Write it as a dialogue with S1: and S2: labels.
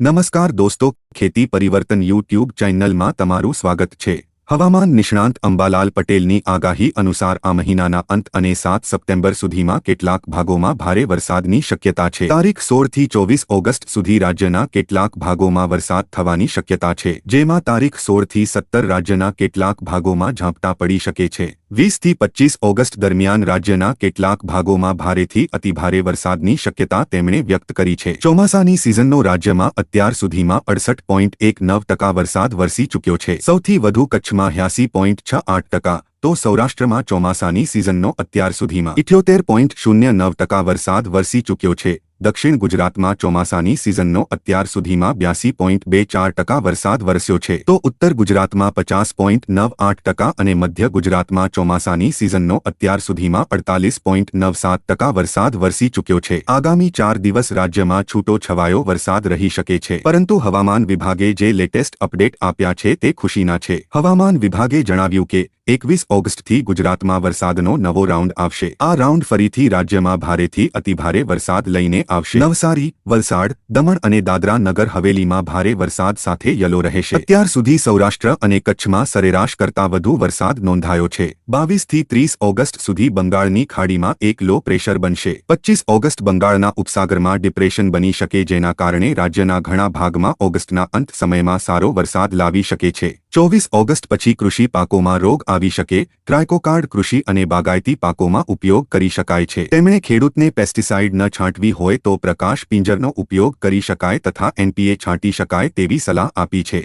S1: નમસ્કાર દોસ્તો, ખેતી પરિવર્તન યુટ્યુબ ચેનલમાં તમારું સ્વાગત છે. હવામાન નિષ્ણાંત અંબાલાલ પટેલની આગાહી અનુસાર આ મહિનાના અંત અને સાત સપ્ટેમ્બર સુધીમાં કેટલાક ભાગોમાં ભારે વરસાદની શક્યતા છે. તારીખ સોળથી ચોવીસ ઓગસ્ટ સુધી રાજ્યના કેટલાક ભાગોમાં વરસાદ થવાની શક્યતા છે, જેમાં તારીખ સોળથી સત્તર રાજ્યના કેટલાક ભાગોમાં ઝાપટા પડી શકે છે. વીસથી પચ્ચીસ ઓગસ્ટ દરમિયાન રાજ્યના કેટલાક ભાગોમાં ભારેથી અતિભારે વરસાદની શક્યતા તેમણે વ્યક્ત કરી છે. ચોમાસાની સિઝનનો રાજ્યમાં અત્યાર સુધીમાં અડસઠ પોઈન્ટ એક નવ ટકા વરસાદ વરસી ચૂક્યો છે. સૌથી વધુ કચ્છમાં હ્યાસી પોઈન્ટ છ આઠ ટકા, તો સૌરાષ્ટ્રમાં ચોમાસાની સિઝનનો અત્યાર સુધીમાં ઇઠ્યોતેર પોઈન્ટ શૂન્ય નવ ટકા વરસાદ વરસી ચૂક્યો છે. દક્ષિણ ગુજરાતમાં ચોમાસાની સિઝનનો અત્યાર સુધીમાં બ્યાસી પોઈન્ટ બે ચાર ટકા વરસાદ વરસ્યો છે. તો ઉત્તર ગુજરાતમાં પચાસ પોઈન્ટ નવ આઠ ટકા અને મધ્ય ગુજરાતમાં ચોમાસાની સિઝનનો અત્યાર સુધીમાં અડતાલીસ પોઈન્ટ નવ સાત ટકા વરસાદ વરસી ચૂક્યો છે. આગામી ચાર દિવસ રાજ્યમાં છૂટો છવાયો વરસાદ રહી શકે છે. પરંતુ હવામાન વિભાગે જે લેટેસ્ટ અપડેટ આપ્યા છે તે ખુશીના છે. હવામાન વિભાગે જણાવ્યું કે એકવીસ ઓગસ્ટથી ગુજરાતમાં વરસાદનો નવો રાઉન્ડ આવશે. આ રાઉન્ડ ફરીથી રાજ્યમાં ભારેથી અતિભારે વરસાદ લઈને આવશે. નવસારી, વલસાડ, દમણ અને દાદરા નગર હવેલીમાં ભારે વરસાદ સાથે યલો રહેશે. અત્યાર સુધી સૌરાષ્ટ્ર અને કચ્છમાં સરેરાશ કરતાં વધુ વરસાદ નોંધાયો છે. બાવીસથી ત્રીસ ઓગસ્ટ સુધી બંગાળની ખાડીમાં એક લો પ્રેશર બનશે. પચ્ચીસ ઓગસ્ટ બંગાળના ઉપસાગરમાં ડિપ્રેશન બની શકે, જેના કારણે રાજ્યના ઘણા ભાગમાં ઓગસ્ટના અંત સમયમાં સારો વરસાદ લાવી શકે છે. ચોવીસ ઓગસ્ટ પછી કૃષિ પાકોમાં રોગ આવી શકે ક્રાયકોકાર્ડ કૃષિ અને બાગાયતી પાકોમાં ઉપયોગ કરી શકાય છે. તેમણે ખેડૂતને પેસ્ટિસાઇડ ન છાંટવી હોય તો પ્રકાશ પિંજરનો ઉપયોગ કરી શકાય તથા એનપીએ છાંટી શકાય તેવી સલાહ આપી છે.